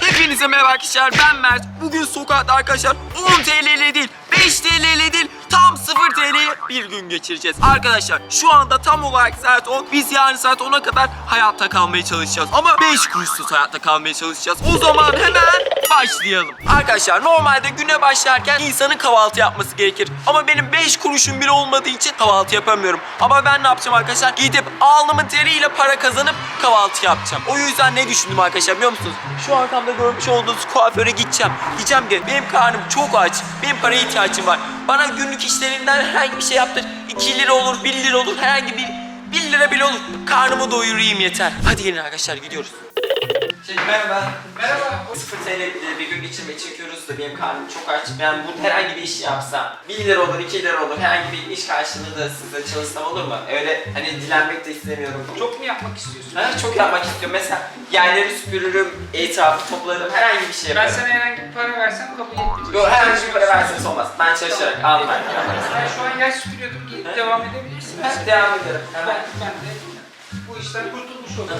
Hepinize merhaba arkadaşlar ben Mert. Bugün sokakta arkadaşlar 10 TL ile değil 5 TL ile değil tam 0 TL'ye bir gün geçireceğiz. Arkadaşlar şu anda tam olarak saat 10. Biz yarın saat 10'a kadar hayatta kalmaya çalışacağız. Ama 5 kuruşsuz hayatta kalmaya çalışacağız. O zaman hemen başlayalım. Arkadaşlar normalde güne başlarken insanın kahvaltı yapması gerekir. Ama benim 5 kuruşum bile olmadığı için kahvaltı yapamıyorum. Ama ben ne yapacağım arkadaşlar? Gidip alnımın teriyle para kazanıp kahvaltı yapacağım. O yüzden ne düşündüm arkadaşlar biliyor musunuz? Şu arkamda görmüş olduğunuz kuaföre gideceğim. Diyeceğim ki benim karnım çok aç. Benim paraya ihtiyacım var. Bana günlük işlerinden herhangi bir şey yaptır. 2 lira olur, 1 lira olur, herhangi bir 1 lira bile olur. Karnımı doyurayım yeter. Hadi gelin arkadaşlar gidiyoruz. Şimdi merhaba. Merhaba. 0 TL bir gün geçirmeyi çekiyoruz da benim karnım çok aç. Ben bu herhangi bir iş yapsam 1 lira olur, 2 lira olur. Herhangi bir iş karşılığında size çalışsam olur mu? Öyle hani dilenmek de istemiyorum. Çok mu yapmak istiyorsun? Ha, çok yapmak istiyorum. Mesela yerleri süpürürüm, etrafı toplarım, herhangi bir şey Ben yaparım. sana herhangi bir para versem kabul etmeyeceksin. Yok herhangi bir para verseniz olmaz. Ben çalışarak almam. Ben şu an yer süpürüyordum. Gidip devam edebilirsin. Ben devam ederim. Ben, Hemen. ben de bu işten kurtulmuş olurum.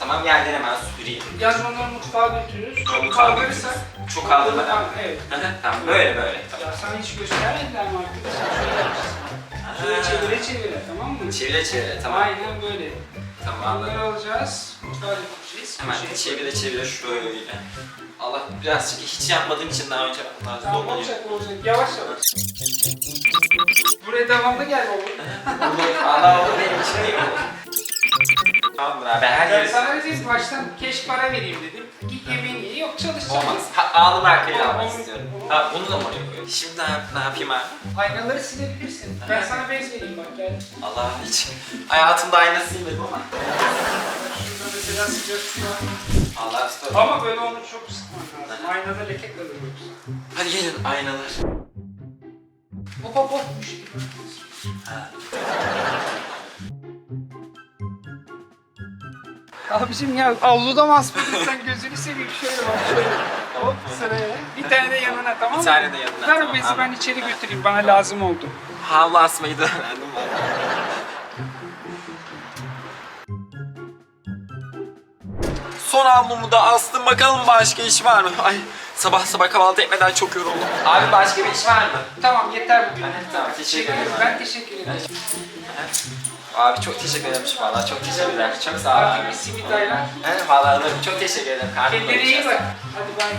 Tamam yerleri hemen süpüreyim. Yazmaları mutfağa götürürüz. Mutfağa Çok kaldırırsak. Çok kaldırmadan. Evet. tamam böyle böyle. Tamam. Ya sana hiç göstermediler mi arkadaşlar? Şöyle yapacağız. Şöyle çevire çevire tamam mı? Çevire çevire tamam. Aynen böyle. Tamam anladım. Bunları alacağız. Mutfağa götüreceğiz. Hemen Köşeye çevire çevire şöyle. Allah birazcık hiç yapmadığım için daha önce lazım Tamam oluyor. olacak olacak. Yavaş yavaş. Buraya devamlı gel baba. Olur. Allah olur benim için iyi olur. Tamam abi her Ben yeri sana dedim baştan keş para vereyim dedim. Git yemeğini ye. Yok çalışacağım. Olmaz. Ha, ağlım arkayı almak istiyorum. Ha bunu da mı oraya koyuyorum? Şimdi ne, ne yapayım abi? Aynaları silebilirsin. Ben sana bez vereyim bak gel. Allah hiç hayatımda aynası silmedim ama. Şurada mesela sıcak su var. Allah ıslah. Ama böyle onu çok sıkman lazım. Aynada leke kalır yoksa. Hadi gelin aynalar. Hop hop hop. Üç Abicim ya avluda mı asmadın sen gözünü seveyim şöyle bak şöyle. Hop sıraya. Bir tane de yanına tamam mı? Bir tane de yanına, Ver tamam, o bezi ben içeri götüreyim bana lazım oldu. Havlu asmayı da öğrendim ben. Son havlumu da astım bakalım başka iş var mı? Ay sabah sabah kahvaltı etmeden çok yoruldum. Abi başka bir iş var mı? Tamam yeter bugün. Tamam teşekkür ederim. Ben teşekkür ederim. Abi çok teşekkür ederim valla çok teşekkürler. Çok sağ ol Abi abi. bir simit ayran. He valla alırım. Çok teşekkür ederim. Karnım Kendine iyi bak. Hadi bay.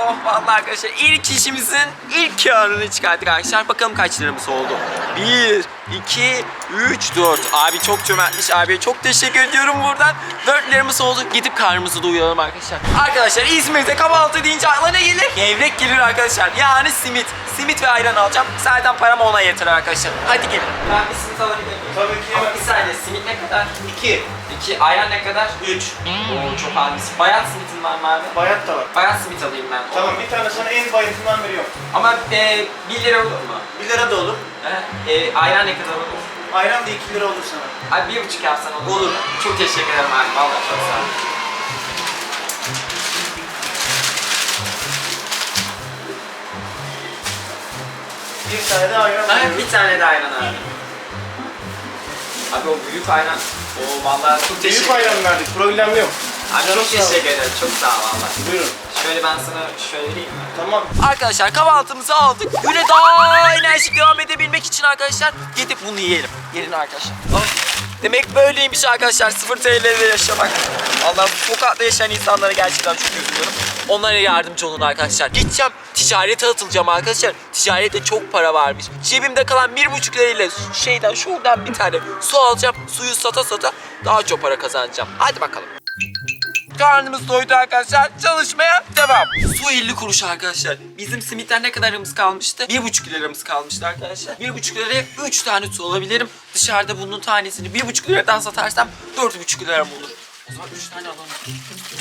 Oh vallahi arkadaşlar ilk işimizin ilk karını çıkarttık arkadaşlar. Bakalım kaç liramız oldu. 1, 2, 3, 4. Abi çok cömertmiş abiye çok teşekkür ediyorum buradan. 4 liramız oldu. Gidip karnımızı doyuralım arkadaşlar. Arkadaşlar İzmir'de kahvaltı deyince aklına ne gelir? Gevrek gelir arkadaşlar. Yani simit. Simit ve ayran alacağım. Zaten param ona yeter arkadaşlar. Hadi gelin. Ben bir simit alabilir miyim? Tabii ki. Ama bir saniye simit ne kadar? 2. 2. Ayran ne kadar? 3. Oo çok az. Bayat simitin var mı abi? Bayat da var. Bayat simit alayım ben. Tamam bir tane sana en bayatından veriyorum. Ama e, 1 lira olur mu? 1 lira da olur. He? E, ayran ne kadar olur? Ayran da 2 lira olur sana. Abi bir buçuk yapsan olur. Olur. Çok teşekkür ederim abi. Vallahi çok sağ ol. Bir tane de ayran veriyorum. bir tane de ayran abi. Abi o büyük ayran. Oo vallahi çok teşekkür Büyük ayran verdik. Problem yok. Abi çok ol. teşekkür ederim. Çok sağ ol valla. Buyurun. Şöyle ben sana şöyle vereyim mi? Tamam. Arkadaşlar kahvaltımızı aldık. Güne daha enerjik devam edebilmek için arkadaşlar gidip bunu yiyelim. Gelin arkadaşlar. Demek böyleymiş arkadaşlar 0 TL ile yaşamak. Allah sokakta yaşayan insanlara gerçekten çok üzülüyorum. Onlara yardımcı olun arkadaşlar. Gideceğim ticarete atılacağım arkadaşlar. Ticarette çok para varmış. Cebimde kalan bir buçuk lirayla şeyden şuradan bir tane su alacağım. Suyu sata sata daha çok para kazanacağım. Hadi bakalım. Karnımız doydu arkadaşlar. Çalışmaya devam. Su 50 kuruş arkadaşlar. Bizim simitten ne kadarımız kalmıştı? 1,5 liramız kalmıştı arkadaşlar. 1,5 liraya 3 tane su alabilirim. Dışarıda bunun tanesini 1,5 liradan satarsam 4,5 liram olur. O zaman 3 tane alalım.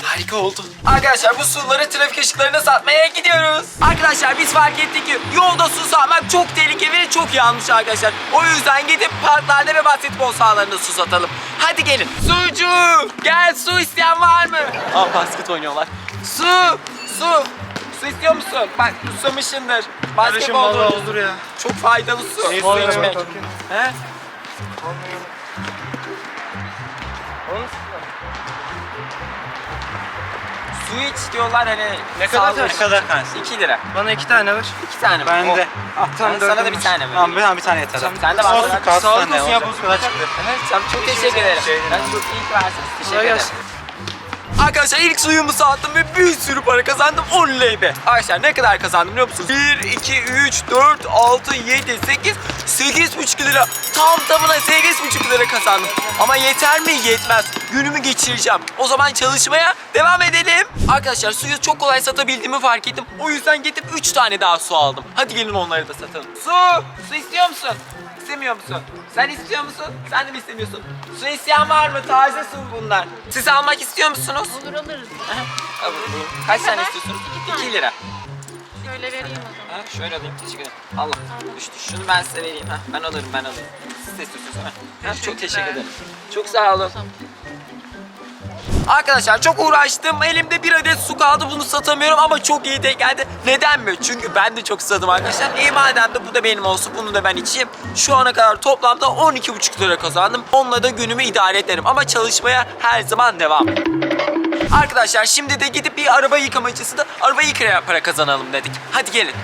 Harika oldu. Arkadaşlar bu suları trafik ışıklarına satmaya gidiyoruz. Arkadaşlar biz fark ettik ki yolda su satmak çok tehlikeli ve çok yanlış arkadaşlar. O yüzden gidip parklarda ve basketbol sahalarında su satalım. Hadi gelin. Sucu gel su isteyen var mı? Aa basket oynuyorlar. Su su. Su istiyor musun? Bak susamışsındır. Basketbol vallahi olur. ya. Çok faydalı su. İyi Su içmek. He? Su iç diyorlar hani. Ne kadar tanesi? Ne kadar tanesi? 2 lira. Bana iki tane ver. 2 tane mi? Ben de. Ah sana da bir tane mi? Tamam ben bir tane yeter. Tamam, sen de var. Olsun kalsın Sağlık anne, olsun ya, olacak. bozuk Bu kadar çıktı. Evet, tamam çok teşekkür ederim. Ben çok iyi ki varsınız. Teşekkür ederim. gelsin. Arkadaşlar ilk suyumu sattım ve bir sürü para kazandım. Oley be. Arkadaşlar ne kadar kazandım biliyor musunuz? 1, 2, 3, 4, 6, 7, 8, 8,5 lira. Tam tamına 8,5 lira kazandım. Ama yeter mi? Yetmez. Günümü geçireceğim. O zaman çalışmaya devam edelim. Arkadaşlar suyu çok kolay satabildiğimi fark ettim. O yüzden gidip 3 tane daha su aldım. Hadi gelin onları da satalım. Su! Su istiyor musun? İstemiyor musun? Sen istiyor musun? Sen de mi istemiyorsun? Su isteyen var mı? Taze su bunlar. Siz almak istiyor musunuz? Olur alırız. Al bakalım. Kaç tane kadar? istiyorsunuz? İki tane. 2 lira. Şöyle vereyim o zaman. Ha, şöyle alayım. Teşekkür ederim. Allah. Düştü. Şunu ben size vereyim. Ha, ben alırım ben alırım. Siz de istiyorsunuz değil mi? Ha, çok teşekkür ederim. Çok sağ olun. Arkadaşlar çok uğraştım. Elimde bir adet su kaldı. Bunu satamıyorum ama çok iyi denk geldi. Neden mi? Çünkü ben de çok susadım arkadaşlar. İyi madem de bu da benim olsun. Bunu da ben içeyim. Şu ana kadar toplamda 12,5 lira kazandım. Onunla da günümü idare ederim. Ama çalışmaya her zaman devam. Arkadaşlar şimdi de gidip bir araba yıkamacısında araba yıkaya para kazanalım dedik. Hadi gelin.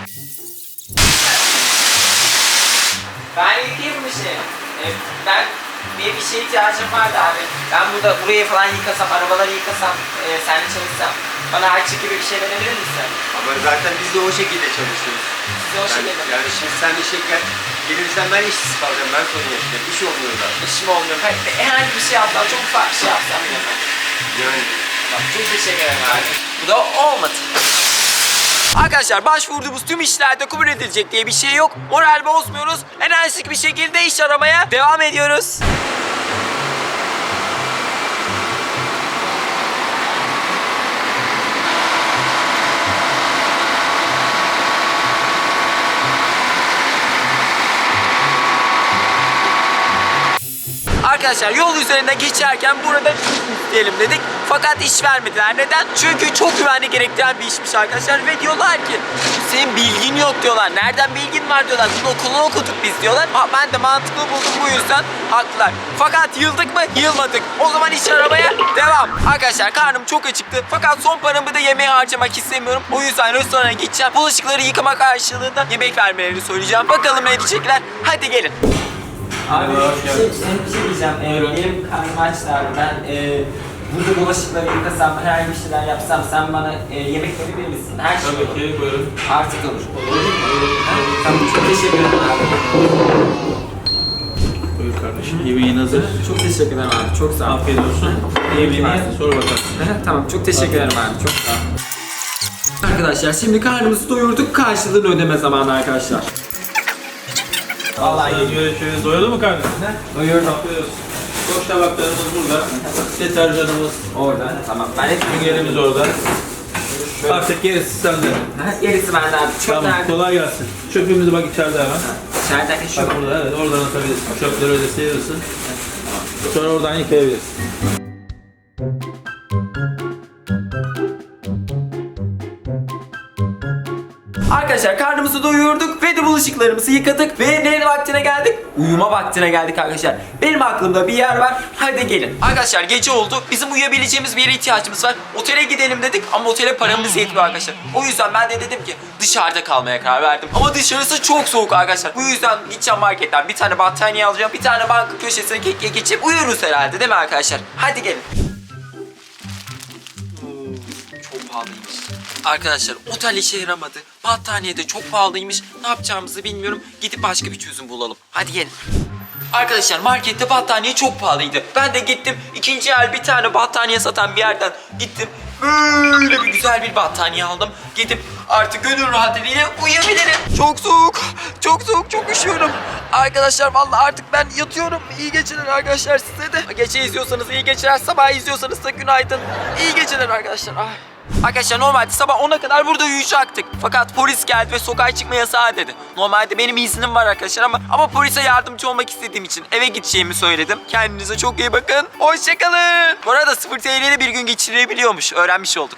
Ben yıkayayım bir şey. Ee, ben bir bir şeye ihtiyacım vardı abi. Ben burada burayı falan yıkasam, arabaları yıkasam, e, seninle çalışsam bana harçlık gibi bir şey verebilir misin? Ama zaten biz de o şekilde çalışıyoruz. Size o Yani, şekilde. yani şimdi sen işe gel, gelirsen ben işsiz kalacağım, ben sorun yaşayacağım. İş olmuyor zaten. İşim olmuyor. Hayır, herhangi bir şey yapsam, çok ufak bir şey yapsam bile ben. Yani Bak, çok teşekkür ederim abi. Bu da olmadı. Arkadaşlar başvurduğumuz tüm işlerde kabul edilecek diye bir şey yok. Moral bozmuyoruz. Enerjik bir şekilde iş aramaya devam ediyoruz. Arkadaşlar yol üzerinde geçerken burada iş isteyelim dedik. Fakat iş vermediler. Neden? Çünkü çok güvenli gerektiren bir işmiş arkadaşlar. Ve diyorlar ki senin bilgin yok diyorlar. Nereden bilgin var diyorlar. Bunu okulunu okuduk biz diyorlar. Ha, ben de mantıklı buldum bu yüzden haklılar. Fakat yıldık mı? Yılmadık. O zaman iş aramaya devam. Arkadaşlar karnım çok acıktı. Fakat son paramı da yemeğe harcamak istemiyorum. O yüzden restorana gideceğim. Bulaşıkları yıkama karşılığında yemek vermelerini söyleyeceğim. Bakalım ne diyecekler. Hadi gelin. Abi bir şey, bir şey diyeceğim. Ee, benim karnım açtı abi. Ben e, burada bulaşıkları yıkasam, herhangi bir şeyler yapsam sen bana e, yemek verebilir misin? Her şey olur. Tabii ki buyurun. Artık olur. Ha? Tamam çok teşekkür ederim abi. Buyur kardeşim. Yemeğin hazır. Çok teşekkür ederim abi. Çok sağ ol. Afiyet olsun. Yemeğini sor bakalım. tamam çok teşekkür ederim abi. Çok sağ ol. Arkadaşlar şimdi karnımızı doyurduk. Karşılığını ödeme zamanı arkadaşlar. Vallahi göre şöyle doyalım mı kardeşim? doyurdum. Bakıyoruz. Boş tabaklarımız burada. Deterjanımız, Orada. Tamam. Ben hep süngerimiz orada. Artık gerisi sende. Ha, Gerisi bende abi. Çok Tamam, nerede? kolay gelsin. Çöpümüzü bak içeride hemen. İçerideki şu. Bak burada, evet oradan atabilirsin. Çöpleri öyle sıyırırsın. Sonra oradan yıkayabilirsin. Arkadaşlar karnımızı doyurduk ve de bulaşıklarımızı yıkadık ve ne vaktine geldik? Uyuma vaktine geldik arkadaşlar. Benim aklımda bir yer var. Hadi gelin. Arkadaşlar gece oldu. Bizim uyuyabileceğimiz bir yere ihtiyacımız var. Otele gidelim dedik ama otele paramız yetmiyor arkadaşlar. O yüzden ben de dedim ki dışarıda kalmaya karar verdim. Ama dışarısı çok soğuk arkadaşlar. Bu yüzden gideceğim marketten bir tane battaniye alacağım. Bir tane banka köşesine ge- geçip uyuruz herhalde değil mi arkadaşlar? Hadi gelin. Çok pahalıymış. Arkadaşlar otel işe yaramadı. Battaniye de çok pahalıymış. Ne yapacağımızı bilmiyorum. Gidip başka bir çözüm bulalım. Hadi gelin. Arkadaşlar markette battaniye çok pahalıydı. Ben de gittim ikinci el bir tane battaniye satan bir yerden gittim. Böyle bir güzel bir battaniye aldım. Gidip artık gönül rahatlığıyla uyuyabilirim. Çok soğuk. Çok soğuk. Çok üşüyorum. Arkadaşlar vallahi artık ben yatıyorum. İyi geceler arkadaşlar size de. Gece izliyorsanız iyi geceler. Sabah izliyorsanız da günaydın. İyi geceler arkadaşlar. Ay. Arkadaşlar normalde sabah 10'a kadar burada uyuyacaktık. Fakat polis geldi ve sokağa çıkma yasağı dedi. Normalde benim iznim var arkadaşlar ama ama polise yardımcı olmak istediğim için eve gideceğimi söyledim. Kendinize çok iyi bakın. Hoşçakalın. Bu arada 0 TL'de bir gün geçirebiliyormuş. Öğrenmiş olduk.